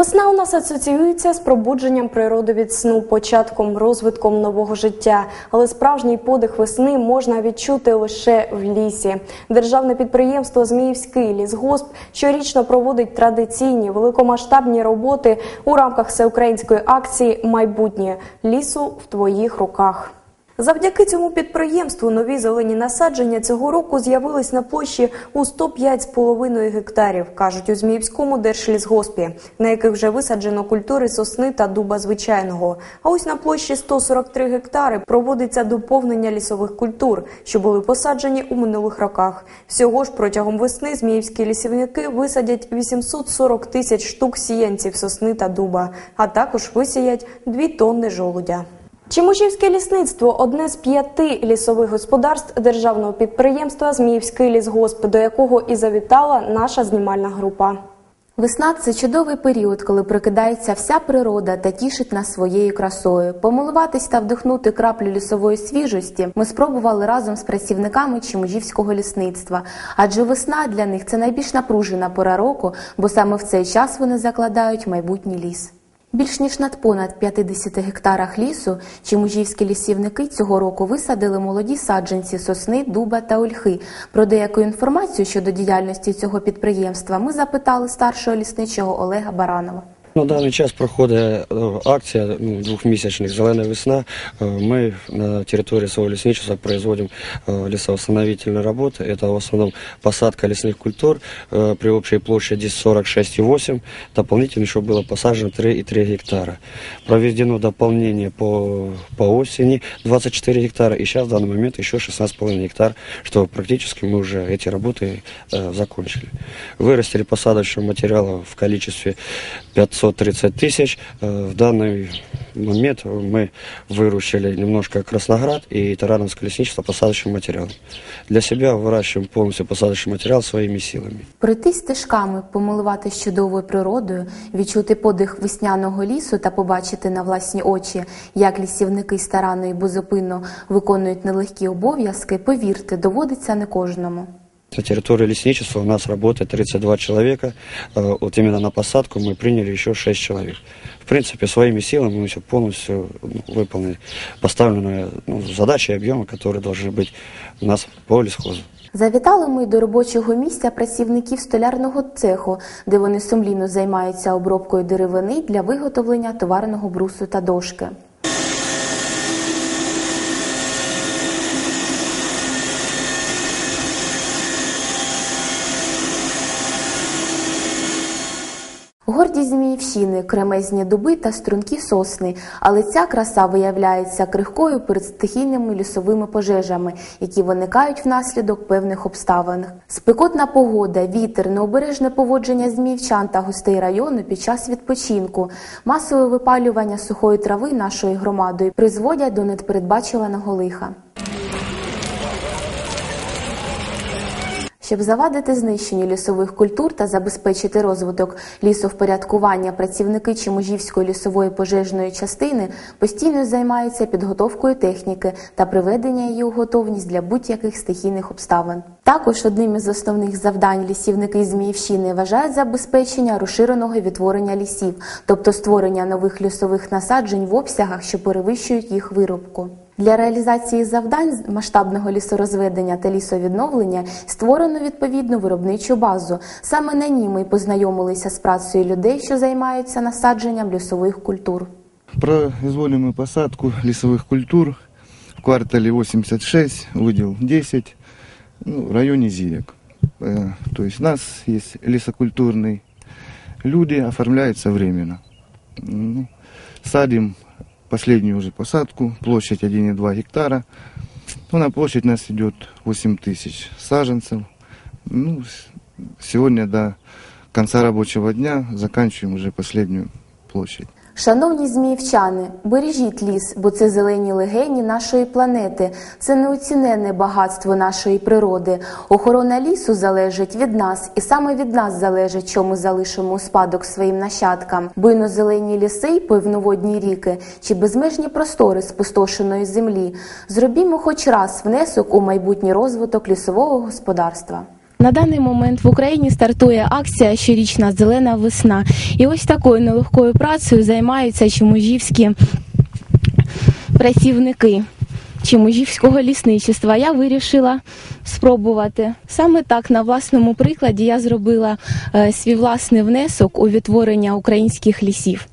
Весна у нас асоціюється з пробудженням природи від сну, початком, розвитком нового життя. Але справжній подих весни можна відчути лише в лісі. Державне підприємство Зміївський лісгосп щорічно проводить традиційні великомасштабні роботи у рамках всеукраїнської акції Майбутнє лісу в твоїх руках. Завдяки цьому підприємству нові зелені насадження цього року з'явились на площі у 105,5 гектарів, кажуть у Зміївському держлісгоспі, на яких вже висаджено культури сосни та дуба звичайного. А ось на площі 143 гектари проводиться доповнення лісових культур, що були посаджені у минулих роках. Всього ж протягом весни зміївські лісівники висадять 840 тисяч штук сіянців сосни та дуба, а також висіять 2 тонни жолудя. Чимушівське лісництво одне з п'яти лісових господарств державного підприємства Зміївський лісгосп, до якого і завітала наша знімальна група. Весна це чудовий період, коли прокидається вся природа та тішить нас своєю красою. Помилуватись та вдихнути краплю лісової свіжості ми спробували разом з працівниками Чимужівського лісництва. Адже весна для них це найбільш напружена пора року, бо саме в цей час вони закладають майбутній ліс. Більш ніж над понад 50 гектарах лісу чимужівські лісівники цього року висадили молоді саджанці сосни, дуба та ольхи. Про деяку інформацію щодо діяльності цього підприємства ми запитали старшого лісничого Олега Баранова. На даний час проходить е, акція ну, двохмісячних «Зелена весна». Е, Ми на території свого лісничества производим е, лесовосстановительные работы. Это в основном посадка лесных культур э, при общей площади 46,8. Дополнительно еще было посажено 3,3 гектара. Проведено дополнение по, по осени 24 гектара. И сейчас в данный момент еще 16,5 гектар, что практически мы уже эти работы э, закончили. Вырастили посадочного материала в количестве 530 тысяч. Э, В данный момент мы выручили немножко Красноград и Тарановское лесничество посадочным материалом. Для себя выращиваем полностью посадочный материал своими силами. Пройти стежками, помилуватись чудовою природою, відчути подих весняного лісу та побачити на власні очі, як лісівники старанно і безупинно виконують нелегкі обов'язки, повірте, доводиться не кожному. На территории лесничества у нас работает 32 человека. Э, Вот именно на посадку мы приняли еще 6 человек. В принципе, своими силами мы все полностью ну, выполнили поставленные ну, задачи и объемы, которые должны быть у нас по лесхозу. Завітали ми до робочого місця працівників столярного цеху, де вони сумлінно займаються обробкою деревини для виготовлення товарного брусу та дошки. Гордість Зміївщини, кремезні дуби та стрункі сосни, але ця краса виявляється крихкою перед стихійними лісовими пожежами, які виникають внаслідок певних обставин. Спекотна погода, вітер, необережне поводження зміївчан та гостей району під час відпочинку, масове випалювання сухої трави нашою громадою призводять до непередбачуваного лиха. Щоб завадити знищенню лісових культур та забезпечити розвиток лісовпорядкування, працівники Чиможівської лісової пожежної частини постійно займаються підготовкою техніки та приведення її у готовність для будь-яких стихійних обставин. Також одним із основних завдань лісівники Зміївщини вважають забезпечення розширеного відтворення лісів, тобто створення нових лісових насаджень в обсягах, що перевищують їх вирубку. Для реалізації завдань масштабного лісорозведення та лісовідновлення створено відповідну виробничу базу. Саме на ній ми познайомилися з працею людей, що займаються насадженням лісових культур. Производим мы посадку лесовых культур в квартале 86, выдел 10, ну, в районе Зирек. Э, То есть у нас есть лесокультурные люди, оформляются временно. Ну, садим последнюю уже посадку, площадь 1,2 гектара. Ну, на площадь у нас идет 8 тысяч саженцев. Ну, сегодня до конца рабочего дня заканчиваем уже последнюю площадь. Шановні зміївчани, бережіть ліс, бо це зелені легені нашої планети, це неоціненне багатство нашої природи. Охорона лісу залежить від нас, і саме від нас залежить, що ми залишимо спадок своїм нащадкам. Буйно-зелені ліси й повноводні ріки чи безмежні простори спустошеної землі. Зробімо хоч раз внесок у майбутній розвиток лісового господарства. На даний момент в Україні стартує акція щорічна Зелена весна. І ось такою нелегкою працею займаються чуможівські працівники Чиможівського лісничества. Я вирішила спробувати саме так на власному прикладі. Я зробила е, свій власний внесок у відтворення українських лісів.